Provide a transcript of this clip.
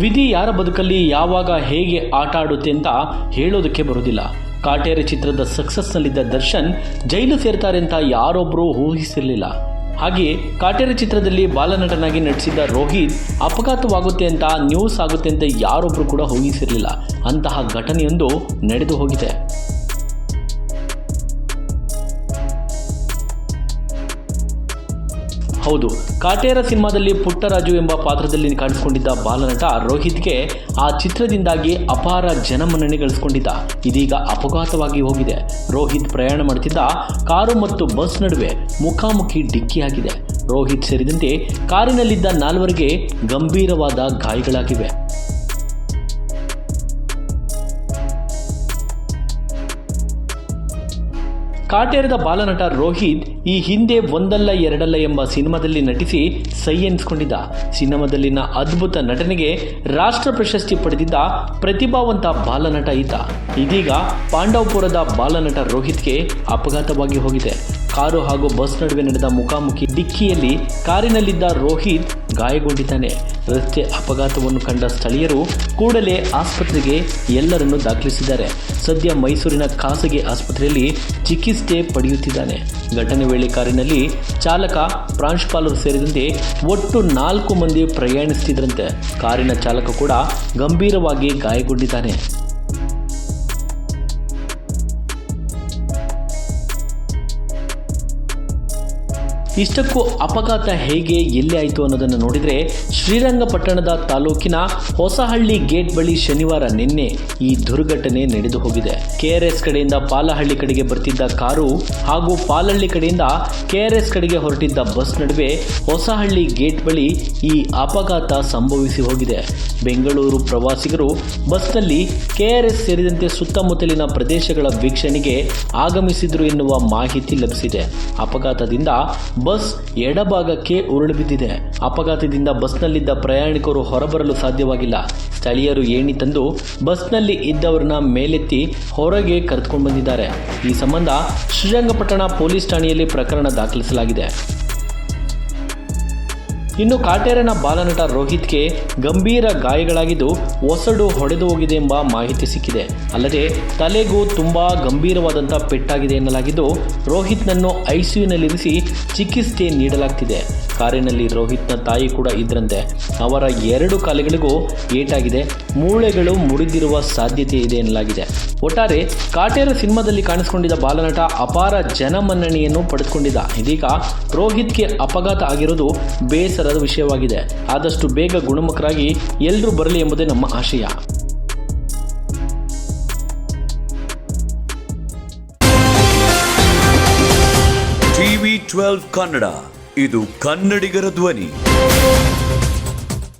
ವಿಧಿ ಯಾರ ಬದುಕಲ್ಲಿ ಯಾವಾಗ ಹೇಗೆ ಆಟ ಆಡುತ್ತೆ ಅಂತ ಹೇಳೋದಕ್ಕೆ ಬರೋದಿಲ್ಲ ಕಾಟೇರಿ ಚಿತ್ರದ ಸಕ್ಸಸ್ನಲ್ಲಿದ್ದ ದರ್ಶನ್ ಜೈಲು ಸೇರ್ತಾರೆ ಅಂತ ಯಾರೊಬ್ಬರೂ ಊಹಿಸಿರಲಿಲ್ಲ. ಹಾಗೆ ಕಾಟೇರಿ ಚಿತ್ರದಲ್ಲಿ ಬಾಲನಟನಾಗಿ ನಟಿಸಿದ್ದ ರೋಹಿತ್ ಅಪಘಾತವಾಗುತ್ತೆ ಅಂತ ನ್ಯೂಸ್ ಆಗುತ್ತೆ ಅಂತ ಯಾರೊಬ್ಬರು ಕೂಡ ಊಹಿಸಿರಲಿಲ್ಲ. ಅಂತಹ ಘಟನೆಯೊಂದು ನಡೆದು ಹೋಗಿದೆ. ಹೌದು. ಕಾಟೇರ ಸಿನಿಮಾದಲ್ಲಿ ಪುಟ್ಟರಾಜು ಎಂಬ ಪಾತ್ರದಲ್ಲಿ ಕಾಣಿಸಿಕೊಂಡಿದ್ದ ಬಾಲನಟ ರೋಹಿತ್ಗೆ ಆ ಚಿತ್ರದಿಂದಾಗಿ ಅಪಾರ ಜನಮನ್ನಣೆ ಗಳಿಸಿಕೊಂಡಿದ್ದ. ಇದೀಗ ಅಪಘಾತವಾಗಿ ಹೋಗಿದೆ. ರೋಹಿತ್ ಪ್ರಯಾಣ ಮಾಡುತ್ತಿದ್ದ ಕಾರು ಮತ್ತು ಬಸ್ ನಡುವೆ ಮುಖಾಮುಖಿ ಡಿಕ್ಕಿಯಾಗಿದೆ. ರೋಹಿತ್ ಸೇರಿದಂತೆ ಕಾರಿನಲ್ಲಿದ್ದ ನಾಲ್ವರಿಗೆ ಗಂಭೀರವಾದ ಗಾಯಗಳಾಗಿವೆ. ಕಾಟೇರದ ಬಾಲನಟ ರೋಹಿತ್ ಈ ಹಿಂದೆ ಒಂದಲ್ಲ ಎರಡಲ್ಲ ಎಂಬ ಸಿನಿಮಾದಲ್ಲಿ ನಟಿಸಿ ಸೈ ಎನಿಸಿಕೊಂಡಿದ್ದ. ಸಿನಿಮಾದಲ್ಲಿನ ಅದ್ಭುತ ನಟನೆಗೆ ರಾಷ್ಟ್ರ ಪ್ರಶಸ್ತಿ ಪಡೆದಿದ್ದ ಪ್ರತಿಭಾವಂತ ಬಾಲನಟ ಇದ್ದ. ಇದೀಗ ಪಾಂಡವಪುರದ ಬಾಲನಟ ರೋಹಿತ್ಗೆ ಅಪಘಾತವಾಗಿ ಹೋಗಿದೆ. ಕಾರು ಹಾಗೂ ಬಸ್ ನಡುವೆ ನಡೆದ ಮುಖಾಮುಖಿ ಡಿಕ್ಕಿಯಲ್ಲಿ ಕಾರಿನಲ್ಲಿದ್ದ ರೋಹಿತ್ ಗಾಯಗೊಂಡಿದ್ದಾನೆ. ರಸ್ತೆ ಅಪಘಾತವನ್ನು ಕಂಡ ಸ್ಥಳೀಯರು ಕೂಡಲೇ ಆಸ್ಪತ್ರೆಗೆ ಎಲ್ಲರನ್ನು ದಾಖಲಿಸಿದ್ದಾರೆ. ಸದ್ಯ ಮೈಸೂರಿನ ಖಾಸಗಿ ಆಸ್ಪತ್ರೆಯಲ್ಲಿ ಚಿಕಿತ್ಸೆ ಪಡೆಯುತ್ತಿದ್ದಾನೆ. ಘಟನೆ ವೇಳೆ ಕಾರಿನಲ್ಲಿ ಚಾಲಕ ಪ್ರಾಂಶುಪಾಲರು ಸೇರಿದಂತೆ ಒಟ್ಟು ನಾಲ್ಕು ಮಂದಿ ಪ್ರಯಾಣಿಸುತ್ತಿದ್ದರಂತೆ ಕಾರಿನ ಚಾಲಕ ಕೂಡ ಗಂಭೀರವಾಗಿ ಗಾಯಗೊಂಡಿದ್ದಾನೆ. ಇಷ್ಟಕ್ಕೂ ಅಪಘಾತ ಹೇಗೆ, ಎಲ್ಲಿ ಆಯಿತು ಅನ್ನೋದನ್ನು ನೋಡಿದರೆ ಶ್ರೀರಂಗಪಟ್ಟಣದ ತಾಲೂಕಿನ ಹೊಸಹಳ್ಳಿ ಗೇಟ್ ಬಳಿ ಶನಿವಾರ ನಿನ್ನೆ ಈ ದುರ್ಘಟನೆ ನಡೆದು ಹೋಗಿದೆ. ಕೆಆರ್ಎಸ್ ಕಡೆಯಿಂದ ಪಾಲಹಳ್ಳಿ ಕಡೆಗೆ ಬರ್ತಿದ್ದ ಕಾರು ಹಾಗೂ ಪಾಲಹಳ್ಳಿ ಕಡೆಯಿಂದ ಕೆಆರ್ಎಸ್ ಕಡೆಗೆ ಹೊರಟಿದ್ದ ಬಸ್ ನಡುವೆ ಹೊಸಹಳ್ಳಿ ಗೇಟ್ ಬಳಿ ಈ ಅಪಘಾತ ಸಂಭವಿಸಿ ಹೋಗಿದೆ. ಬೆಂಗಳೂರು ಪ್ರವಾಸಿಗರು ಬಸ್ನಲ್ಲಿ ಕೆಆರ್ಎಸ್ ಸೇರಿದಂತೆ ಸುತ್ತಮುತ್ತಲಿನ ಪ್ರದೇಶಗಳ ವೀಕ್ಷಣೆಗೆ ಆಗಮಿಸಿದ್ರು ಎನ್ನುವ ಮಾಹಿತಿ ಲಭಿಸಿದೆ. ಅಪಘಾತದಿಂದ ಬಸ್ ಎಡಭಾಗಕ್ಕೆ ಉರುಳು ಬಿದ್ದಿದೆ ಅಪಘಾತದಿಂದ ಬಸ್ನಲ್ಲಿದ್ದ ಪ್ರಯಾಣಿಕರು ಹೊರಬರಲು ಸಾಧ್ಯವಾಗಿಲ್ಲ. ಸ್ಥಳೀಯರು ಏಣಿ ತಂದು ಬಸ್ನಲ್ಲಿ ಇದ್ದವರನ್ನ ಮೇಲೆತ್ತಿ ಹೊರಗೆ ಕರೆದುಕೊಂಡು ಬಂದಿದ್ದಾರೆ. ಈ ಸಂಬಂಧ ಶ್ರೀರಂಗಪಟ್ಟಣ ಪೊಲೀಸ್ ಠಾಣೆಯಲ್ಲಿ ಪ್ರಕರಣ ದಾಖಲಿಸಲಾಗಿದೆ. ಇನ್ನು ಕಾಟೇರನ ಬಾಲನಟ ರೋಹಿತ್ಗೆ ಗಂಭೀರ ಗಾಯಗಳಾಗಿದ್ದು ಒಸಡು ಹೊಡೆದು ಹೋಗಿದೆ ಎಂಬ ಮಾಹಿತಿ ಸಿಕ್ಕಿದೆ. ಅಲ್ಲದೆ ತಲೆಗೂ ತುಂಬಾ ಗಂಭೀರವಾದಂಥ ಪೆಟ್ಟಾಗಿದೆ ಎನ್ನಲಾಗಿದ್ದು ರೋಹಿತ್ನನ್ನು ಐಸಿಯುನಲ್ಲಿರಿಸಿ ಚಿಕಿತ್ಸೆ ನೀಡಲಾಗ್ತಿದೆ. ಕಾರಿನಲ್ಲಿ ರೋಹಿತ್ನ ತಾಯಿ ಕೂಡ ಇದ್ರಂತೆ. ಅವರ ಎರಡು ಕಾಲುಗಳಿಗೂ ಏಟಾಗಿದೆ. ಮೂಳೆಗಳು ಮುರಿದಿರುವ ಸಾಧ್ಯತೆ ಇದೆ ಎನ್ನಲಾಗಿದೆ. ಒಟ್ಟಾರೆ ಕಾಟೇರ ಸಿನಿಮಾದಲ್ಲಿ ಕಾಣಿಸಿಕೊಂಡಿದ್ದ ಬಾಲನಟ ಅಪಾರ ಜನಮನ್ನಣೆಯನ್ನು ಪಡೆದುಕೊಂಡಿದ್ದ. ಇದೀಗ ರೋಹಿತ್ಗೆ ಅಪಘಾತ ಆಗಿರೋದು ಬೇಸರದ ವಿಷಯವಾಗಿದೆ. ಆದಷ್ಟು ಬೇಗ ಗುಣಮುಖರಾಗಿ ಎಲ್ಲರೂ ಬರಲಿ ಎಂಬುದೇ ನಮ್ಮ ಆಶಯ. ಟಿವಿ ಟ್ವೆಲ್ವ್ ಕನ್ನಡ, ಇದು ಕನ್ನಡಿಗರ ಧ್ವನಿ.